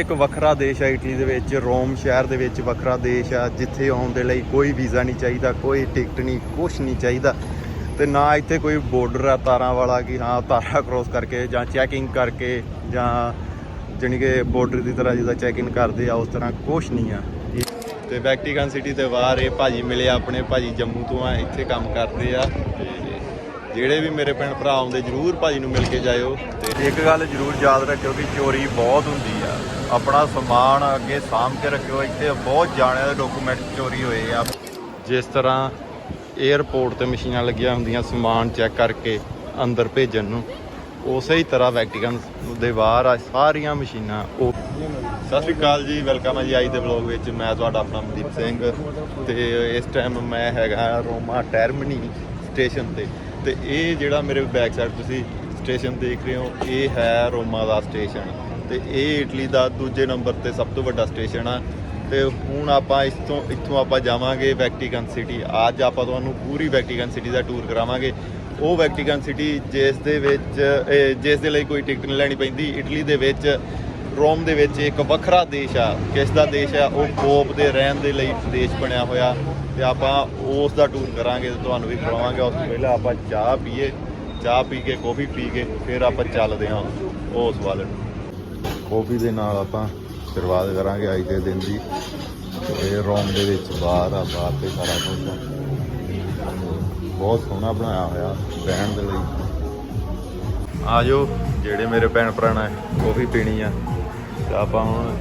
ਇੱਕ ਵੱਖਰਾ ਦੇਸ਼ ਹੈ ਇਟਲੀ ਦੇ ਵਿੱਚ, ਰੋਮ ਸ਼ਹਿਰ ਦੇ ਵਿੱਚ ਵੱਖਰਾ ਦੇਸ਼ ਆ, ਜਿੱਥੇ ਆਉਣ ਦੇ ਲਈ ਕੋਈ ਵੀਜ਼ਾ ਨਹੀਂ ਚਾਹੀਦਾ, ਕੋਈ ਟਿਕਟ ਨਹੀਂ ਕੁਝ ਨਹੀਂ ਚਾਹੀਦਾ। ਤੇ ਨਾ ਇੱਥੇ ਕੋਈ ਬਾਰਡਰ ਆ, ਤਾਰਾਂ ਵਾਲਾ ਕਿ ਹਾਂ, ਤਾਰਾ ਕ੍ਰੋਸ ਕਰਕੇ ਜਾਂ ਚੈਕਿੰਗ ਕਰਕੇ ਜਾਂ ਜਾਣੀ ਕਿ ਬਾਰਡਰ ਦੀ ਤਰ੍ਹਾਂ ਜਿੱਦਾਂ ਚੈਕਿੰਗ ਕਰਦੇ ਆ, ਉਸ ਤਰ੍ਹਾਂ ਕੁਝ ਨਹੀਂ ਆ। ਤੇ ਵੈਕਟੀਕਨ ਸਿਟੀ ਦੇ ਬਾਹਰ ਇਹ ਭਾਜੀ ਮਿਲੇ ਆਪਣੇ ਭਾਜੀ ਜੰਮੂ ਤੋਂ ਆ, ਇੱਥੇ ਕੰਮ ਕਰਦੇ ਆ। ਜਿਹੜੇ ਵੀ ਮੇਰੇ ਭੈਣ ਭਰਾ ਆਉਂਦੇ, ਜਰੂਰ ਭਾਜੀ ਨੂੰ ਮਿਲ ਕੇ ਜਾਇਓ। ਤੇ ਇੱਕ ਗੱਲ ਜਰੂਰ ਯਾਦ ਰੱਖਿਓ ਕਿ ਚੋਰੀ ਬਹੁਤ ਹੁੰਦੀ ਆ। ਆਪਣਾ ਸਮਾਨ ਅੱਗੇ ਸਾਂਭ ਕੇ ਰੱਖਿਓ। ਇੱਥੇ ਬਹੁਤ ਜਾਣਿਆਂ ਦੇ ਡਾਕੂਮੈਂਟ ਚੋਰੀ ਹੋਏ ਆ। ਜਿਸ ਤਰ੍ਹਾਂ 에ਅਰਪੋਰਟ ਤੇ ਮਸ਼ੀਨਾਂ ਲੱਗੀਆਂ ਹੁੰਦੀਆਂ, ਸਮਾਨ ਚੈੱਕ ਕਰਕੇ ਅੰਦਰ ਭੇਜਣ ਨੂੰ। ਉਸੇ ਹੀ ਤਰ੍ਹਾਂ ਵੈਕਟੀਕਨ ਦੇ ਬਾਹਰ ਆ, ਸਾਰੀਆਂ ਮਸ਼ੀਨਾਂ ਉਹ। ਸਤਿ ਸ਼੍ਰੀ ਅਕਾਲ ਜੀ ਵੈਲਕਮ ਹੈ ਜੀ ਅੱਜ ਦੇ ਵਲੌਗ ਵਿੱਚ। ਮੈਂ ਤੁਹਾਡਾ ਆਪਣਾ ਮਨਦੀਪ ਸਿੰਘ ਤੇ ਇਸ ਟਾਈਮ ਮੈਂ ਹੈਗਾ ਰੋਮਾ ਟਰਮਨੀ ਸਟੇਸ਼ਨ ਤੇ। ਤੇ ਇਹ ਜਿਹੜਾ ਮੇਰੇ ਬੈਕ ਸਾਈਡ ਤੁਸੀਂ ਸਟੇਸ਼ਨ ਦੇਖ ਰਹੇ ਹੋ, ਇਹ ਹੈ ਰੋਮਾ ਦਾ ਸਟੇਸ਼ਨ ਤੇ ਇਹ ਇਟਲੀ ਦਾ ਦੂਜੇ ਨੰਬਰ ਤੇ ਸਭ ਤੋਂ ਵੱਡਾ ਸਟੇਸ਼ਨ ਆ। ਤੇ ਹੁਣ ਆਪਾਂ ਇਸ ਤੋਂ ਇੱਥੋਂ ਆਪਾਂ ਜਾਵਾਂਗੇ ਵੈਕਟੀਕਨ ਸਿਟੀ। ਅੱਜ ਆਪਾਂ ਤੁਹਾਨੂੰ ਪੂਰੀ ਵੈਕਟੀਕਨ ਸਿਟੀ ਦਾ ਟੂਰ ਕਰਾਵਾਂਗੇ। ਉਹ ਵੈਕਟੀਕਨ ਸਿਟੀ ਜਿਸ ਦੇ ਵਿੱਚ ਜਿਸ ਦੇ ਲਈ ਕੋਈ ਟਿਕਟ ਨਹੀਂ ਲੈਣੀ ਪੈਂਦੀ, ਇਟਲੀ ਦੇ ਵਿੱਚ, ਰੋਮ ਦੇ ਵਿੱਚ ਇੱਕ ਵੱਖਰਾ ਦੇਸ਼ ਆ। ਕਿਸ ਦਾ ਦੇਸ਼ ਆ? ਉਹ ਕੋਪ ਦੇ ਰਹਿਣ ਦੇ ਲਈ ਦੇਸ਼ ਬਣਿਆ ਹੋਇਆ। ਤੇ ਆਪਾਂ ਉਸ ਦਾ ਟੂਰ ਕਰਾਂਗੇ ਤੇ ਤੁਹਾਨੂੰ ਵੀ ਕਰਾਵਾਂਗੇ। ਉਸ ਤੋਂ ਪਹਿਲਾਂ ਆਪਾਂ ਚਾਹ ਪੀਏ। ਚਾਹ ਪੀ ਕੇ, ਕੌਫੀ ਪੀ ਕੇ, ਫਿਰ ਆਪਾਂ ਚੱਲਦੇ ਹਾਂ ਉਸ ਵੱਲ ਕੌਫੀ ਦੇ ਨਾਲ ਆਪਾਂ ਸ਼ੁਰੂਆਤ ਕਰਾਂਗੇ ਅੱਜ ਦੇ ਦਿਨ ਦੀ। ਇਹ ਰੋਮ ਦੇ ਵਿੱਚ ਬਾਹਰ ਆ, ਬਾਹਰ ਤੇ ਸਾਰਾ ਕੁਝ ਆ। ਬਹੁਤ ਸੋਹਣਾ ਬਣਾਇਆ ਹੋਇਆ ਰਹਿਣ ਦੇ ਲਈ। ਆਜੋ, ਜਿਹੜੇ ਮੇਰੇ ਭੈਣ ਭਰਾ ਨੇ ਕੌਫੀ ਪੀਣੀ ਆ। ਤੇ ਆਪਾਂ ਹੁਣ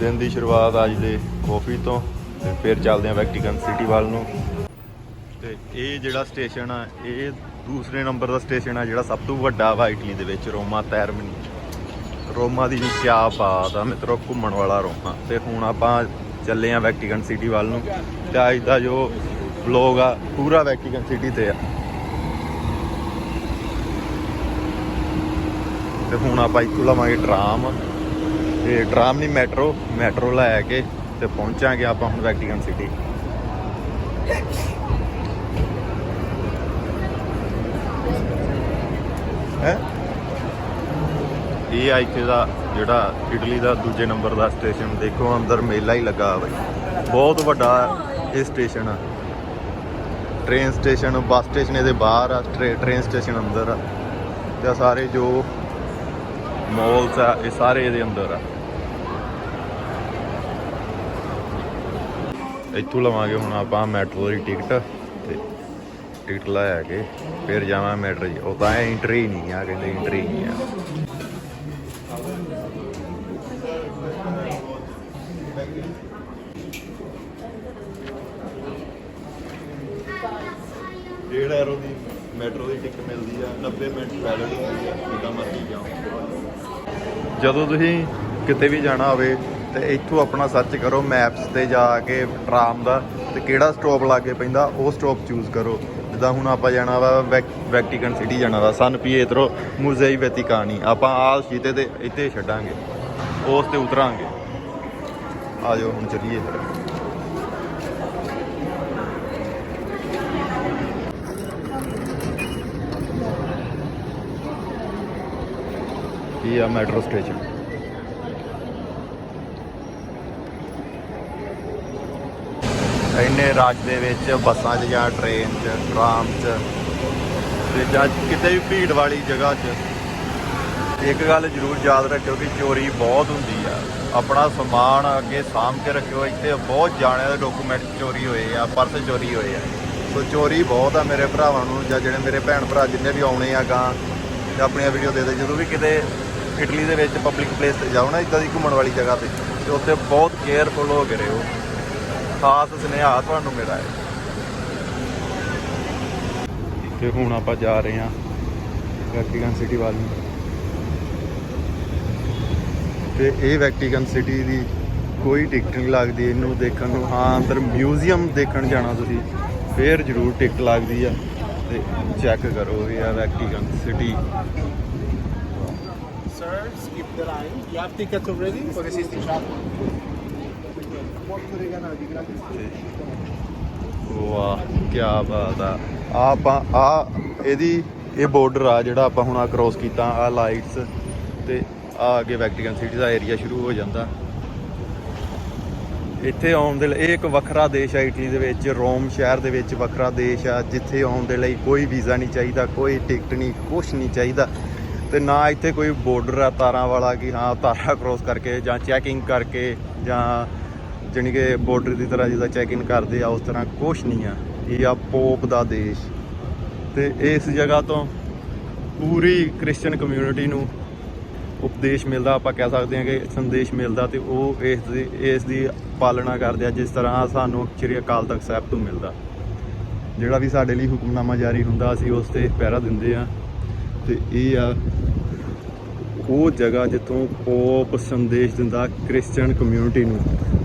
ਦਿਨ ਦੀ ਸ਼ੁਰੂਆਤ ਅੱਜ ਦੇ ਕੌਫੀ ਤੋਂ, ਤੇ ਫਿਰ ਚੱਲਦੇ ਆ ਵੈਕਟੀਕਨ ਸਿਟੀ ਵੱਲ ਨੂੰ। ਤੇ ਇਹ ਜਿਹੜਾ ਸਟੇਸ਼ਨ ਆ, ਇਹ ਦੂਸਰੇ ਨੰਬਰ ਦਾ ਸਟੇਸ਼ਨ ਆ ਜਿਹੜਾ ਸਭ ਤੋਂ ਵੱਡਾ ਵਾ ਇਟਲੀ ਦੇ ਵਿੱਚ ਰੋਮਾ ਤੈਰਮਨੀ। ਰੋਮਾ ਦੀ ਕਿਆ ਬਾਤ ਆ ਮਿੱਤਰੋ, ਘੁੰਮਣ ਵਾਲਾ ਰੋਮਾ। ਤੇ ਹੁਣ ਆਪਾਂ ਚੱਲੇ ਆ ਵੈਕਟੀਕਨ ਸਿਟੀ ਵੱਲ ਨੂੰ। ਤੇ ਅੱਜ ਦਾ ਜੋ ਵਲੌਗ ਆ, ਪੂਰਾ ਵੈਕਟੀਕਨ ਸਿਟੀ ਤੇ ਆ। ਤੇ ਹੁਣ ਆਪਾਂ ਇੱਥੋਂ ਲਵਾਂਗੇ ਟਰਾਮ। ਤੇ ਟਰਾਮ ਨਹੀਂ, ਮੈਟਰੋ ਮੈਟਰੋ ਲੈ ਕੇ ਤੇ ਪਹੁੰਚਾਂਗੇ ਆਪਾਂ ਹੁਣ ਵੈਕਟੀਕਨ ਸਿਟੀ। ਹੈ? ਇਹ ਆ ਇੱਥੇ ਦਾ ਜਿਹੜਾ ਇਟਲੀ ਦਾ ਦੂਜੇ ਨੰਬਰ ਦਾ ਸਟੇਸ਼ਨ ਦੇਖੋ, ਅੰਦਰ ਮੇਲਾ ਹੀ ਲੱਗਾ ਬਈ ਬਹੁਤ ਵੱਡਾ ਇਹ ਸਟੇਸ਼ਨ ਆ। ਟ੍ਰੇਨ ਸਟੇਸ਼ਨ ਬੱਸ ਸਟੇਸ਼ਨ ਇਹਦੇ ਬਾਹਰ ਆ ਟ੍ਰੇ- ਟ੍ਰੇਨ ਸਟੇਸ਼ਨ ਅੰਦਰ ਆ। ਤੇ ਸਾਰੇ ਜੋ ਮਾਲਸ ਆ, ਇਹ ਸਾਰੇ ਇਹਦੇ ਅੰਦਰ ਆ। ਇੱਥੋਂ ਲਵਾਂਗੇ ਹੁਣ ਆਪਾਂ ਮੈਟਰੋ ਦੀ ਟਿਕਟ ਤੇ ਟਿਕਟ ਲੈ ਕੇ, ਫਿਰ ਜਾਵਾਂ ਮੈਟਰੋ ਜੀ ਉਹ ਤਾਂ ਐਂਟਰੀ ਨਹੀਂ ਆ, ਕਹਿੰਦੇ ਐਂਟਰੀ ਨਹੀਂ ਆ ਡੇਢ ਐਰੋ ਦੀ ਮੈਟਰੋ ਦੀ ਟਿਕਟ ਮਿਲਦੀ ਆ 90 ਮਿੰਟ ਵੈਲਿਡ ਹੁੰਦੀ ਆ, ਜਿੱਦਾਂ ਮਰਜ਼ੀ ਜਾਓ। ਜਦੋਂ ਤੁਸੀਂ ਕਿਤੇ ਵੀ ਜਾਣਾ ਹੋਵੇ ਤੇ ਇੱਥੋਂ ਆਪਣਾ ਸਰਚ ਕਰੋ ਮੈਪਸ ਤੇ ਜਾ ਕੇ ਟਰਾਮ ਦਾ ਤੇ ਕਿਹੜਾ ਸਟਾਪ ਲਾਗੇ ਪੈਂਦਾ, ਉਹ ਸਟਾਪ ਚੂਜ਼ ਕਰੋ। ਜਿੱਦਾਂ ਹੁਣ ਆਪਾਂ ਜਾਣਾ ਵਾ ਵੈਕ- ਵੈਕਟੀਕਨ ਸਿਟੀ ਜਾਣਾ ਵਾ ਸਨ ਪੀਏਤਰੋ ਮੁਜ਼ੇਈ ਵੈਟੀਕਾਨੀ ਆਪਾਂ ਆ ਸ਼ੀਤੇ ਤੇ ਇੱਥੇ ਛੱਡਾਂਗੇ, ਉਸ ਤੇ ਉਤਰਾਂਗੇ। ਆ ਜਾਓ, ਹੁਣ ਚੱਲੀਏ। ਫਿਰ ਇਹ ਆ ਮੈਟਰੋ ਸਟੇਸ਼ਨ। ਇੰਨੇ ਰਸ਼ ਦੇ ਵਿੱਚ ਬੱਸਾਂ 'ਚ ਜਾਂ ਟ੍ਰੇਨ 'ਚ ਟਰਾਮ 'ਚ, ਤੇ ਜਾਂ ਕਿਤੇ ਵੀ ਭੀੜ ਵਾਲੀ ਜਗ੍ਹਾ 'ਚ, ਇੱਕ ਗੱਲ ਜ਼ਰੂਰ ਯਾਦ ਰੱਖਿਓ ਕਿ ਚੋਰੀ ਬਹੁਤ ਹੁੰਦੀ ਆ। ਆਪਣਾ ਸਮਾਨ ਅੱਗੇ ਸਾਂਭ ਕੇ ਰੱਖਿਓ, ਇੱਥੇ ਬਹੁਤ ਜਾਣਿਆਂ ਦੇ ਡਾਕੂਮੈਂਟ ਚੋਰੀ ਹੋਏ ਆ, ਪਰਸ ਚੋਰੀ ਹੋਏ ਆ। ਸੋ ਚੋਰੀ ਬਹੁਤ ਆ ਮੇਰੇ ਭਰਾਵਾਂ ਨੂੰ ਜਾਂ ਜਿਹੜੇ ਮੇਰੇ ਭੈਣ ਭਰਾ ਜਿੰਨੇ ਵੀ ਆਉਣੇ ਆ ਗਾਂ ਤੇ ਆਪਣੀਆਂ ਵੀਡੀਓ ਦੇ ਦੇ, ਜਦੋਂ ਵੀ ਕਿਤੇ ਇਟਲੀ ਦੇ ਵਿੱਚ ਪਬਲਿਕ ਪਲੇਸ ਤੇ ਜਾਓ ਨਾ ਇਦਾਂ ਦੀ ਘੁੰਮਣ ਵਾਲੀ ਜਗ੍ਹਾ ਤੇ ਤੇ ਉੱਥੇ ਬਹੁਤ ਕੇਅਰਫੁਲ ਹੋ ਕੇ ਰਹੋ। ਖਾਸ ਸੁਨੇਹਾ ਤੁਹਾਨੂੰ ਮੇਰਾ ਹੈ। ਤੇ ਹੁਣ ਆਪਾਂ ਜਾ ਰਹੇ ਹਾਂ ਵੈਕਟੀਕਨ ਸਿਟੀ ਵੱਲ। ਨੂੰ ਤੇ ਇਹ ਵੈਕਟੀਕਨ ਸਿਟੀ ਦੀ ਕੋਈ ਟਿਕਟ ਨਹੀਂ ਲੱਗਦੀ ਇਹਨੂੰ ਦੇਖਣ ਨੂੰ। ਹਾਂ ਅੰਦਰ ਮਿਊਜ਼ੀਅਮ ਦੇਖਣ ਜਾਣਾ ਤੁਸੀਂ ਫੇਰ ਜ਼ਰੂਰ ਟਿਕਟ ਲੱਗਦੀ ਆ। ਤੇ ਚੈੱਕ ਕਰੋ ਇਹ ਆ Vatican city Sir, skip the line. You have tickets already? For the existing shop? ਵਾਹ ਕੀ ਬਾਤ ਆ। ਆਹ ਆਪਾਂ ਆ ਇਹਦੀ ਇਹ ਬਾਰਡਰ ਆ ਜਿਹੜਾ ਆਪਾਂ ਹੁਣ ਆ ਕ੍ਰੋਸ ਕੀਤਾ ਆ ਲਾਈਟਸ ਤੇ ਆ ਅੱਗੇ ਵੈਕਟੀਕਨ ਸਿਟੀ ਦਾ ਏਰੀਆ ਸ਼ੁਰੂ ਹੋ ਜਾਂਦਾ। ਇੱਥੇ ਆਉਣ ਦੇ ਲਈ ਇਹ ਇੱਕ ਵੱਖਰਾ ਦੇਸ਼ ਆ ਇਟਲੀ ਦੇ ਵਿੱਚ ਰੋਮ ਸ਼ਹਿਰ ਦੇ ਵਿੱਚ ਵੱਖਰਾ ਦੇਸ਼ ਆ ਜਿੱਥੇ ਆਉਣ ਦੇ ਲਈ ਕੋਈ ਵੀਜ਼ਾ ਨਹੀਂ ਚਾਹੀਦਾ ਕੋਈ ਟਿਕਟ ਨਹੀਂ ਕੁਛ ਨਹੀਂ ਚਾਹੀਦਾ। ਤੇ ਨਾ ਇੱਥੇ ਕੋਈ ਬਾਰਡਰ ਆ ਤਾਰਾਂ ਵਾਲਾ ਕਿ ਹਾਂ ਤਾਰਾ ਕ੍ਰੋਸ ਕਰਕੇ ਜਾਂ ਚੈਕਿੰਗ ਕਰਕੇ ਜਾਂ ਜਾਣੀ ਕਿ ਬਾਰਡਰ ਦੀ ਤਰ੍ਹਾਂ ਜਿਹਦਾ ਚੈਕਿੰਗ ਕਰਦੇ ਆ, ਉਸ ਤਰ੍ਹਾਂ ਕੁਛ ਨਹੀਂ ਆ। ਇਹ ਆ ਪੋਪ ਦਾ ਦੇਸ਼। ਤੇ ਇਸ ਜਗ੍ਹਾ ਤੋਂ ਪੂਰੀ ਕ੍ਰਿਸਚੀਅਨ ਕਮਿਊਨਿਟੀ ਨੂੰ ਉਪਦੇਸ਼ ਮਿਲਦਾ, ਆਪਾਂ ਕਹਿ ਸਕਦੇ ਹਾਂ ਕਿ ਸੰਦੇਸ਼ ਮਿਲਦਾ ਤੇ ਉਹ ਇਸ ਦੀ ਇਸ ਦੀ ਪਾਲਣਾ ਕਰਦੇ ਆ, ਜਿਸ ਤਰ੍ਹਾਂ ਸਾਨੂੰ ਸ੍ਰੀ ਅਕਾਲ ਤਖਤ ਸਾਹਿਬ ਤੋਂ ਮਿਲਦਾ। ਜਿਹੜਾ ਵੀ ਸਾਡੇ ਲਈ ਹੁਕਮਨਾਮਾ ਜਾਰੀ ਹੁੰਦਾ, ਅਸੀਂ ਉਸ ਤੇ ਪਹਿਰਾ ਦਿੰਦੇ ਆ ਤੇ ਇਹ ਆ ਉਹ ਜਗ੍ਹਾ ਜਿੱਥੋਂ ਪੋਪ ਸੰਦੇਸ਼ ਦਿੰਦਾ ਕ੍ਰਿਸਚੀਅਨ ਕਮਿਊਨਿਟੀ ਨੂੰ।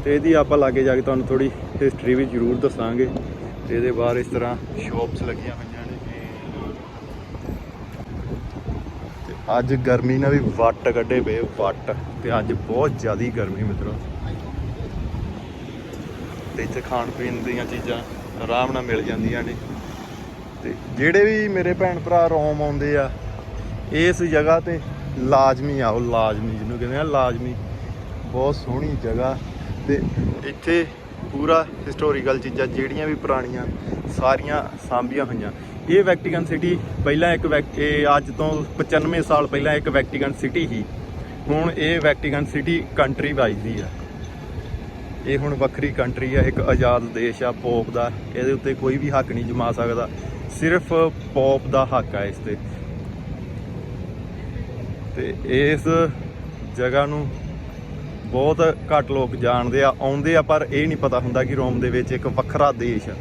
ਤੇ ਇਹਦੀ ਆਪਾਂ ਲਾਗੇ ਜਾ ਕੇ ਤੁਹਾਨੂੰ ਥੋੜੀ ਹਿਸਟਰੀ ਵੀ ਜ਼ਰੂਰ ਦੱਸਾਂਗੇ। ਤੇ ਇਹਦੇ ਬਾਹਰ ਇਸ ਤਰ੍ਹਾਂ ਸ਼ਾਪਸ ਲੱਗੀਆਂ ਹੋਈਆਂ ਨੇ। ਤੇ ਅੱਜ ਗਰਮੀ ਨਾਲ ਵੀ ਵੱਟ ਕੱਢੇ ਪਏ ਵੱਟ। ਤੇ ਅੱਜ ਬਹੁਤ ਜ਼ਿਆਦੀ ਗਰਮੀ ਮਿੱਤਰੋ। ਤੇ ਇੱਥੇ ਖਾਣ ਪੀਣ ਦੀਆਂ ਚੀਜ਼ਾਂ ਆਰਾਮ ਨਾਲ ਮਿਲ ਜਾਂਦੀਆਂ ਨੇ। ਤੇ ਜਿਹੜੇ ਵੀ ਮੇਰੇ ਭੈਣ ਭਰਾ ਰੋਮ ਆਉਂਦੇ ਆ ਇਸ ਜਗ੍ਹਾ ਤੇ ਲਾਜ਼ਮੀ ਆਓ ਲਾਜ਼ਮੀ ਜਿਹਨੂੰ ਕਹਿੰਦੇ ਆ, ਲਾਜ਼ਮੀ। ਬਹੁਤ ਸੋਹਣੀ ਜਗ੍ਹਾ ਤੇ ਇੱਥੇ ਪੂਰਾ ਹਿਸਟੋਰੀਕਲ ਚੀਜ਼ਾਂ ਜਿਹੜੀਆਂ ਵੀ ਪੁਰਾਣੀਆਂ, ਸਾਰੀਆਂ ਸਾਂਭੀਆਂ ਹੋਈਆਂ। ਇਹ ਵੈਕਟੀਕਨ ਸਿਟੀ ਪਹਿਲਾਂ ਇੱਕ ਵੈਕ- ਇਹ ਅੱਜ ਤੋਂ 95 ਸਾਲ ਪਹਿਲਾਂ ਇੱਕ ਵੈਕਟੀਕਨ ਸਿਟੀ ਸੀ। ਹੁਣ ਇਹ ਵੈਕਟੀਕਨ ਸਿਟੀ ਕੰਟਰੀ ਵੱਜਦੀ ਆ। ਇਹ ਹੁਣ ਵੱਖਰੀ ਕੰਟਰੀ ਆ, ਇੱਕ ਆਜ਼ਾਦ ਦੇਸ਼ ਆ ਪੋਪ ਦਾ। ਇਹਦੇ ਉੱਤੇ ਕੋਈ ਵੀ ਹੱਕ ਨਹੀਂ ਜਮਾ ਸਕਦਾ। ਸਿਰਫ ਪੋਪ ਦਾ ਹੱਕ ਆ ਇਸ ਤੇ। ਤੇ ਇਸ ਜਗ੍ਹਾ ਨੂੰ ਬਹੁਤ ਘੱਟ ਲੋਕ ਜਾਣਦੇ ਆ, ਆਉਂਦੇ ਆ, ਪਰ ਇਹ ਨਹੀਂ ਪਤਾ ਹੁੰਦਾ ਕਿ ਰੋਮ ਦੇ ਵਿੱਚ ਇੱਕ ਵੱਖਰਾ ਦੇਸ਼ ਆ।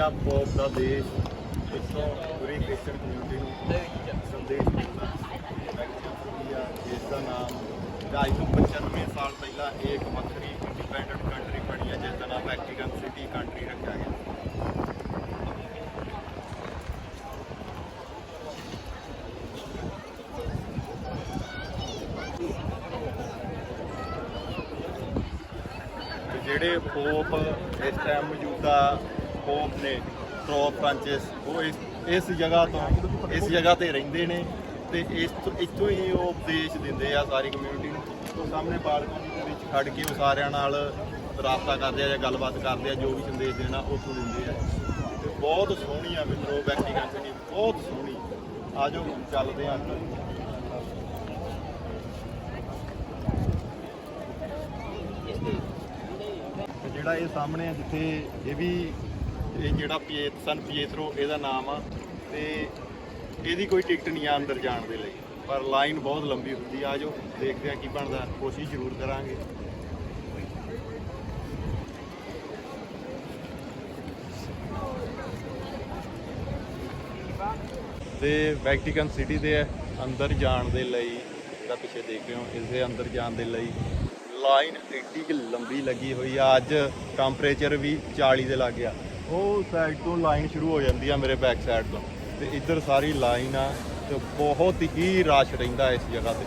ਇਹ ਆ ਦਾ ਦੇਸ਼ ਇੱਥੋਂ ਪੂਰੀ ਕ੍ਰਿਸਚੀਅਨ ਕਮਿਊਨਿਟੀ ਨੂੰ ਸੰਦੇਸ਼ ਮਿਲਦਾ ਵੈਕਟੀਕਨ ਆ ਦਾ ਨਾਮ ਅੱਜ ਤੋਂ 95 ਸਾਲ ਪਹਿਲਾਂ ਇਹ ਇੱਕ ਵੱਖਰੀ ਇੰਡੀਪੈਂਡੈਂਟ ਕੰਟਰੀ ਬਣੀ ਹੈ, ਜਿਸ ਦਾ ਨਾਮ ਵੈਟੀਕਨ ਸਿਟੀ ਕੰਟਰੀ ਰੱਖਿਆ ਗਿਆ। ਜਿਹੜੇ ਪੋਪ ਇਸ ਟਾਈਮ ਮੌਜੂਦਾ ਪੋਪ ਨੇ ਪੋਪ ਫ੍ਰਾਂਸਿਸ ਉਹ ਇਸ ਇਸ ਜਗ੍ਹਾ ਤੋਂ, ਇਸ ਜਗ੍ਹਾ ਤੇ ਰਹਿੰਦੇ ਨੇ ਤੇ ਇਸ ਤੋਂ, ਇੱਥੋਂ ਹੀ ਉਹ ਉਪਦੇਸ਼ ਦਿੰਦੇ ਆ ਸਾਰੀ ਕਮਿਊਨਿਟੀ ਨੂੰ। ਉਹ ਸਾਹਮਣੇ ਬਾਲਕਨੀ ਦੇ ਵਿੱਚ ਖੜ ਕੇ ਉਹ ਸਾਰਿਆਂ ਨਾਲ ਰਾਬਤਾ ਕਰਦੇ ਆ ਜਾਂ ਗੱਲਬਾਤ ਕਰਦੇ ਆ, ਜੋ ਵੀ ਸੰਦੇਸ਼ ਦੇਣਾ ਉੱਥੋਂ ਦਿੰਦੇ ਆ। ਤੇ ਬਹੁਤ ਸੋਹਣੀ ਆ ਮਿੱਤਰੋ ਵੈਟੀਕਨ ਸਿਟੀ ਬਹੁਤ ਸੋਹਣੀ। ਆਜੋ, ਚੱਲਦੇ ਆ ਜਿਹੜਾ ਇਹ ਸਾਹਮਣੇ ਆ, ਜਿੱਥੇ ਇਹ ਵੀ ਇਹ ਜਿਹੜਾ ਪੀਏਤ ਸਨ ਪੀਏਤਰੋ ਇਹਦਾ ਨਾਮ ਆ ਤੇ ਇਹਦੀ ਕੋਈ ਟਿਕਟ ਨਹੀਂ ਆ ਅੰਦਰ ਜਾਣ ਦੇ ਲਈ। ਪਰ ਲਾਈਨ ਬਹੁਤ ਲੰਬੀ ਹੁੰਦੀ ਆ ਆਜੋ ਦੇਖਦੇ ਆ ਕੀ ਬਣਦਾ, ਕੋਸ਼ਿਸ਼ ਜ਼ਰੂਰ ਕਰਾਂਗੇ। ਤੇ ਵੈਟੀਕਨ ਸਿਟੀ ਦੇ ਅੰਦਰ ਜਾਣ ਦੇ ਲਈ, ਜਿਹੜਾ ਪਿੱਛੇ ਦੇਖ ਰਹੇ ਹੋ ਇਸ ਦੇ ਅੰਦਰ ਜਾਣ ਦੇ ਲਈ। ਲਾਈਨ ਐਡੀ ਕਿ ਲੰਬੀ ਲੱਗੀ ਹੋਈ ਆ, ਅੱਜ ਟੈਂਪਰੇਚਰ ਵੀ 40 ਦੇ ਲੱਗ ਗਿਆ ਉਹ ਸਾਈਡ ਤੋਂ ਲਾਈਨ ਸ਼ੁਰੂ ਹੋ ਜਾਂਦੀ ਆ ਮੇਰੇ ਬੈਕ ਸਾਈਡ ਤੋਂ। ਤੇ ਇੱਧਰ ਸਾਰੀ ਲਾਈਨ ਆ ਤੇ ਬਹੁਤ ਹੀ ਰਸ਼ ਰਹਿੰਦਾ ਇਸ ਜਗ੍ਹਾ ਤੇ।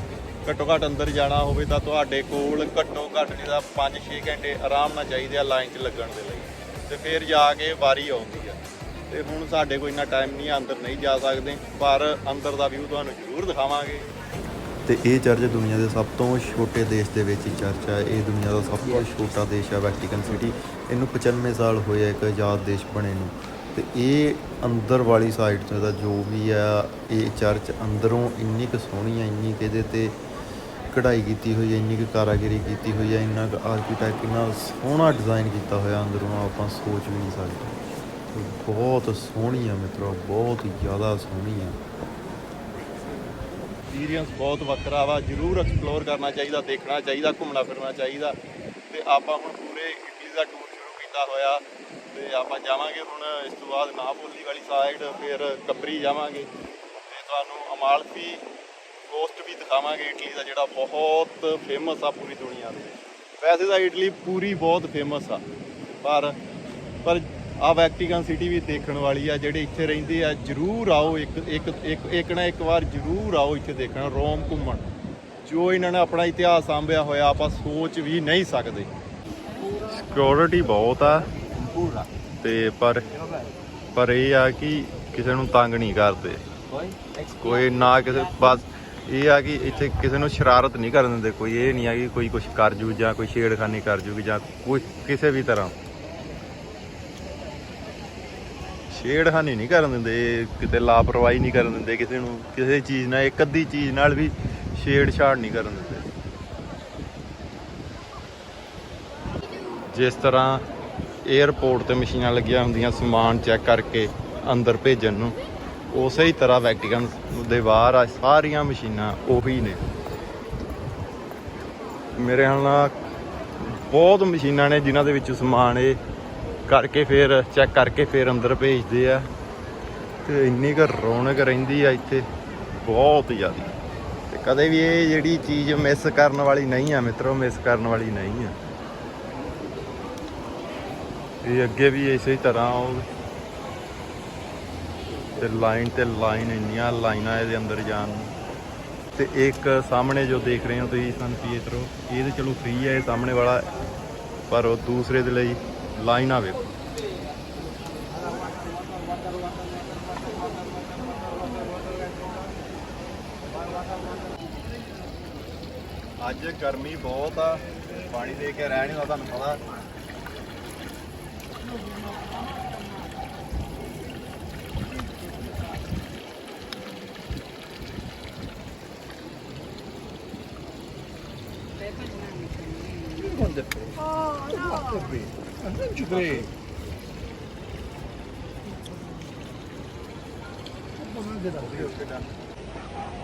ਘੱਟੋ ਘੱਟ ਅੰਦਰ ਜਾਣਾ ਹੋਵੇ ਤਾਂ ਤੁਹਾਡੇ ਕੋਲ ਘੱਟੋ ਘੱਟ ਨਹੀਂ ਤਾਂ 5-6 ਘੰਟੇ ਆਰਾਮ ਨਾਲ ਚਾਹੀਦੇ ਆ ਲਾਈਨ 'ਚ ਲੱਗਣ ਦੇ ਲਈ। ਤੇ ਫਿਰ ਜਾ ਕੇ ਵਾਰੀ ਆਉਂਦੀ ਆ। ਤੇ ਹੁਣ ਸਾਡੇ ਕੋਲ ਇੰਨਾ ਟਾਈਮ ਨਹੀਂ ਆ, ਅੰਦਰ ਨਹੀਂ ਜਾ ਸਕਦੇ। ਪਰ ਅੰਦਰ ਦਾ ਵਿਊ ਤੁਹਾਨੂੰ ਜ਼ਰੂਰ ਦਿਖਾਵਾਂਗੇ। ਤੇ ਇਹ ਚਰਚ ਦੁਨੀਆ ਦੇ ਸਭ ਤੋਂ ਛੋਟੇ ਦੇਸ਼ ਦੇ ਵਿੱਚ ਹੀ ਚਰਚ ਹੈ ਇਹ ਦੁਨੀਆ ਦਾ ਸਭ ਤੋਂ ਛੋਟਾ ਦੇਸ਼ ਹੈ ਵੈਟੀਕਨ ਸਿਟੀ ਇਹਨੂੰ 95 ਸਾਲ ਹੋਏ ਆ ਇੱਕ ਆਜ਼ਾਦ ਦੇਸ਼ ਬਣੇ ਨੂੰ। ਤੇ ਇਹ ਅੰਦਰ ਵਾਲੀ ਸਾਈਡ ਤੋਂ ਇਹਦਾ ਜੋ ਵੀ ਆ, ਇਹ ਚਰਚ ਅੰਦਰੋਂ ਇੰਨੀ ਕੁ ਸੋਹਣੀ ਆ, ਇੰਨੀ ਕੁ ਇਹਦੇ ਤੇ ਕਢਾਈ ਕੀਤੀ ਹੋਈ ਹੈ ਇੰਨੀ ਕੁ ਕਾਰਾਗਰੀ ਕੀਤੀ ਹੋਈ ਹੈ ਇੰਨਾ ਕੁ ਆਰਕੀਟੈਕਟ ਇੰਨਾ ਸੋਹਣਾ ਡਿਜ਼ਾਈਨ ਕੀਤਾ ਹੋਇਆ ਅੰਦਰੋਂ ਆਪਾਂ ਸੋਚ ਵੀ ਨਹੀਂ ਸਕਦੇ। ਬਹੁਤ ਸੋਹਣੀ ਆ ਮਿੱਤਰੋ, ਬਹੁਤ ਜ਼ਿਆਦਾ ਸੋਹਣੀ ਆ। ਐਕਸਪੀਰੀਅੰਸ ਬਹੁਤ ਵੱਖਰਾ ਵਾ, ਜਰੂਰ ਐਕਸਪਲੋਰ ਕਰਨਾ ਚਾਹੀਦਾ, ਦੇਖਣਾ ਚਾਹੀਦਾ, ਘੁੰਮਣਾ ਫਿਰਨਾ ਚਾਹੀਦਾ। ਤੇ ਆਪਾਂ ਹੁਣ ਪੂਰੇ ਕੀਤਾ ਹੋਇਆ ਤੇ ਆਪਾਂ ਜਾਵਾਂਗੇ ਹੁਣ ਇਸ ਤੋਂ ਬਾਅਦ ਨਾਪੋਲੀ ਵਾਲੀ ਸਾਈਡ ਫਿਰ ਕੱਪਰੀ ਜਾਵਾਂਗੇ। ਤੇ ਤੁਹਾਨੂੰ ਅਮਾਲਫੀ ਕੋਸਟ ਵੀ ਦਿਖਾਵਾਂਗੇ ਇਟਲੀ ਦਾ, ਜਿਹੜਾ ਬਹੁਤ ਫੇਮਸ ਆ ਪੂਰੀ ਦੁਨੀਆ ਦੇ ਵੈਸੇ ਤਾਂ ਇਟਲੀ ਪੂਰੀ ਬਹੁਤ ਫੇਮਸ ਆ, ਪਰ ਪਰ ਆ ਵੈਕਟੀਕਨ ਸਿਟੀ ਵੀ ਦੇਖਣ ਵਾਲੀ ਆ, ਜਿਹੜੇ ਇੱਥੇ ਰਹਿੰਦੇ ਆ, ਜਰੂਰ ਆਓ ਇੱਕ ਇੱਕ ਇੱਕ ਇੱਕ ਨਾ ਇੱਕ ਵਾਰ ਜਰੂਰ ਆਓ ਇੱਥੇ ਦੇਖਣ, ਰੋਮ ਘੁੰਮਣ। ਜੋ ਇਹਨਾਂ ਨੇ ਆਪਣਾ ਇਤਿਹਾਸ ਸਾਂਭਿਆ ਹੋਇਆ, ਆਪਾਂ ਸੋਚ ਵੀ ਨਹੀਂ ਸਕਦੇ। ਸਿਕਿਉਰਿਟੀ ਬਹੁਤ ਆ. ਤੇ ਪਰ ਪਰ ਇਹ ਆ ਕਿ ਕਿਸੇ ਨੂੰ ਤੰਗ ਨਹੀਂ ਕਰਦੇ? ਕੋਈ ਨਾ ਕਿਸੇ ਬਸ ਇਹ ਆ ਕਿ ਇੱਥੇ ਕਿਸੇ ਨੂੰ ਸ਼ਰਾਰਤ ਨਹੀਂ ਕਰਨ ਦਿੰਦੇ। ਕੋਈ ਇਹ ਨਹੀਂ ਆ ਕਿ ਕੋਈ ਕੁਝ ਕਰ ਜੂ ਜਾਂ ਕੋਈ ਛੇੜਖਾਨੀ ਕਰ ਜੂਗੀ ਜਾਂ ਕੋਈ ਕਿਸੇ ਵੀ ਤਰ੍ਹਾਂ। ਛੇੜਖਾਨੀ ਨਹੀਂ ਕਰਨ ਦਿੰਦੇ ਕਿਤੇ ਲਾਪਰਵਾਹੀ ਨਹੀਂ ਕਰਨ ਦਿੰਦੇ ਕਿਸੇ ਨੂੰ। ਕਿਸੇ ਚੀਜ਼ ਨਾਲ ਇੱਕ ਅੱਧੀ ਚੀਜ਼ ਨਾਲ ਵੀ ਛੇੜਛਾੜ ਨਹੀਂ ਕਰਨ ਦਿੰਦੇ। ਜਿਸ ਤਰ੍ਹਾਂ 에ਅਰਪੋਰਟ ਤੇ ਮਸ਼ੀਨਾਂ ਲੱਗੀਆਂ ਹੁੰਦੀਆਂ, ਸਮਾਨ ਚੈੱਕ ਕਰਕੇ ਅੰਦਰ ਭੇਜਣ ਨੂੰ, ਉਸੇ ਹੀ ਤਰ੍ਹਾਂ ਵੈਟੀਕਨ ਦੇ ਬਾਹਰ ਆ, ਸਾਰੀਆਂ ਮਸ਼ੀਨਾਂ ਉਹੀ ਨੇ। ਮੇਰੇ ਨਾਲ ਬਹੁਤ ਮਸ਼ੀਨਾਂ ਨੇ ਜਿਨ੍ਹਾਂ ਦੇ ਵਿੱਚ ਸਮਾਨ ਇਹ ਕਰਕੇ ਫਿਰ ਚੈੱਕ ਕਰਕੇ ਫਿਰ ਅੰਦਰ ਭੇਜਦੇ ਆ। ਤੇ ਇੰਨੀ ਕੁ ਰੌਣਕ ਰਹਿੰਦੀ ਆ ਇੱਥੇ, ਬਹੁਤ ਜ਼ਿਆਦਾ। ਤੇ ਕਦੇ ਵੀ ਇਹ ਜਿਹੜੀ ਚੀਜ਼ ਮਿਸ ਕਰਨ ਵਾਲੀ ਨਹੀਂ ਆ, ਮਿੱਤਰੋ ਮਿਸ ਕਰਨ ਵਾਲੀ ਨਹੀਂ ਆ। ਇਹ ਅੱਗੇ ਵੀ ਇਸੇ ਤਰ੍ਹਾਂ ਉਹ ਤੇ ਲਾਈਨ ਤੇ ਲਾਈਨ ਇੰਨੀਆਂ ਲਾਈਨਾਂ ਇਹਦੇ ਅੰਦਰ ਜਾਣ ਨੂੰ। ਤੇ ਇੱਕ ਸਾਹਮਣੇ ਜੋ ਦੇਖ ਰਹੇ ਹੋ ਤੁਸੀਂ ਸਨ ਪੀਏਟਰੋ ਇਹ ਤੇ ਚਲੋ ਫ੍ਰੀ ਹੈ, ਇਹ ਸਾਹਮਣੇ ਵਾਲਾ, ਪਰ ਉਹ ਦੂਸਰੇ ਦੇ ਲਈ ਲਾਈਨਾਂ ਵੇਖੋ। ਅੱਜ ਗਰਮੀ ਬਹੁਤ ਆ, ਪਾਣੀ ਦੇ ਕੇ ਰਹਿ ਨਹੀਂ ਤੁਹਾਨੂੰ ਪਤਾ। Ci credo.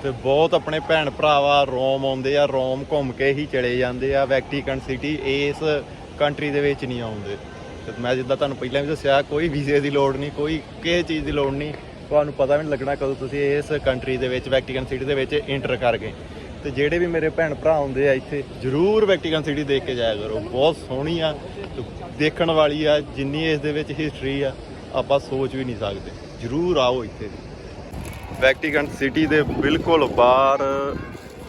ਤੇ ਬਹੁਤ ਆਪਣੇ ਭੈਣ ਭਰਾਵਾ ਰੋਮ ਆਉਂਦੇ ਆ, ਰੋਮ ਘੁੰਮ ਕੇ ਹੀ ਚਲੇ ਜਾਂਦੇ ਆ ਵੈਕਟੀਕਨ ਸਿਟੀ ਇਸ ਕੰਟਰੀ ਦੇ ਵਿੱਚ ਨਹੀਂ ਆਉਂਦੇ ਤੇ ਮੈਂ ਜਿੱਦਾਂ ਤੁਹਾਨੂੰ ਪਹਿਲਾਂ ਵੀ ਦੱਸਿਆ, ਕੋਈ ਵੀਜ਼ੇ ਦੀ ਲੋੜ ਨਹੀਂ, ਕੋਈ ਕਿਸੇ ਚੀਜ਼ ਦੀ ਲੋੜ ਨਹੀਂ। ਤੁਹਾਨੂੰ ਪਤਾ ਵੀ ਨਹੀਂ ਲੱਗਣਾ ਕਦੋਂ ਤੁਸੀਂ ਇਸ ਕੰਟਰੀ ਦੇ ਵਿੱਚ ਵੈਟੀਕਨ ਸਿਟੀ ਦੇ ਵਿੱਚ ਇੰਟਰ ਕਰ ਗਏ ਤੇ ਜਿਹੜੇ ਵੀ ਮੇਰੇ ਭੈਣ ਭਰਾ ਆਉਂਦੇ ਆ ਇੱਥੇ, ਜਰੂਰ ਵੈਟੀਕਨ ਸਿਟੀ ਦੇਖ ਕੇ ਜਾਇਆ ਕਰੋ। ਬਹੁਤ ਸੋਹਣੀ ਆ, ਤੇ ਦੇਖਣ ਵਾਲੀ ਆ, ਜਿੰਨੀ ਇਸ ਦੇ ਵਿੱਚ ਹਿਸਟਰੀ ਆ, ਆਪਾਂ ਸੋਚ ਵੀ ਨਹੀਂ ਸਕਦੇ। ਜਰੂਰ ਆਓ ਇੱਥੇ। ਵੈਕਟੀਕਨ ਸਿਟੀ ਦੇ ਬਿਲਕੁਲ ਬਾਹਰ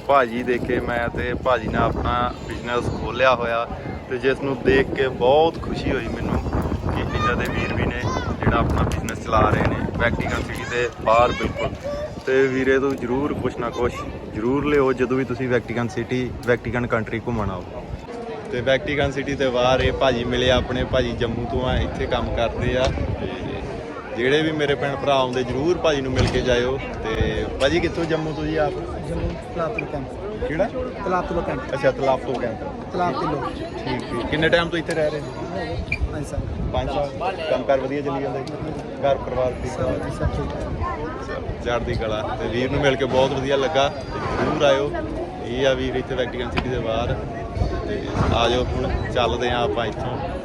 ਭਾਜੀ ਦੇਖੇ ਮੈਂ ਤੇ ਭਾਜੀ ਨੇ ਆਪਣਾ ਬਿਜ਼ਨਸ ਖੋਲਿਆ ਹੋਇਆ। ਤੇ ਜਿਸ ਨੂੰ ਦੇਖ ਕੇ ਬਹੁਤ ਖੁਸ਼ੀ ਹੋਈ ਮੈਨੂੰ ਕਿ ਇੱਦਾਂ ਦੇ ਵੀਰ ਵੀ ਨੇ ਜਿਹੜਾ ਆਪਣਾ ਬਿਜ਼ਨਸ ਚਲਾ ਰਹੇ ਨੇ ਵੈਕਟੀਕਨ ਸਿਟੀ ਦੇ ਬਾਹਰ ਬਿਲਕੁਲ। ਤੇ ਵੀਰੇ ਤੋਂ ਜਰੂਰ ਕੁਛ ਨਾ ਕੁਛ ਜਰੂਰ ਲਿਓ ਜਦੋਂ ਵੀ ਤੁਸੀਂ ਵੈਕਟੀਕਨ ਸਿਟੀ ਵੈਕਟੀਕਨ ਕੰਟਰੀ ਘੁੰਮਣ ਆਓ। ਤੇ ਵੈਕਟੀਕਨ ਸਿਟੀ ਦੇ ਬਾਹਰ ਇਹ ਭਾਜੀ ਮਿਲੇ ਆਪਣੇ ਭਾਜੀ ਜੰਮੂ ਤੋਂ ਆ, ਇੱਥੇ ਕੰਮ ਕਰਦੇ ਆ। ਜਿਹੜੇ ਵੀ ਮੇਰੇ ਭੈਣ ਭਰਾ ਆਉਂਦੇ ਜਰੂਰ ਭਾਜੀ ਨੂੰ ਮਿਲ ਕੇ ਜਾਇਓ ਤੇ ਭਾਜੀ ਕਿੱਥੋਂ ਜੰਮੂ ਤੋਂ ਜੀ ਆਪ? Siamo Tlato Camp. ਕਿਹੜਾ? Tlato Camp. ਅੱਛਾ ਤਲਾਪੋ ਕੈਂਪ। Tlato ਠੀਕ ਠੀਕ। ਕਿੰਨੇ ਟਾਈਮ ਤੋਂ ਇੱਥੇ ਰਹਿ ਰਹੇ Ansa. 5 ਸਾਲ। ਕੰਮ ਕਰ ਵਧੀਆ ਚੱਲੀ ਜਾਂਦਾ ਜੀ? ਘਰ ਪਰਿਵਾਰ ਠੀਕ ਠਾਕ? salve. ਚਲੋ, ਚੜ੍ਹਦੀ ਕਲਾ। ਤੇ ਵੀਰ ਨੂੰ ਮਿਲ ਕੇ ਬਹੁਤ ਵਧੀਆ ਲੱਗਾ। ਤੇ ਜ਼ਰੂਰ ਆਇਓ। ਇਹ ਆ ਵੀਰ ਇੱਥੇ ਵੈਕਟੀਕਨ ਸਿਟੀ ਦੇ ਬਾਹਰ। ਤੇ ਆ ਜਾਓ ਹੁਣ ਚੱਲਦੇ ਆ ਆਪਾਂ ਇੱਥੋਂ।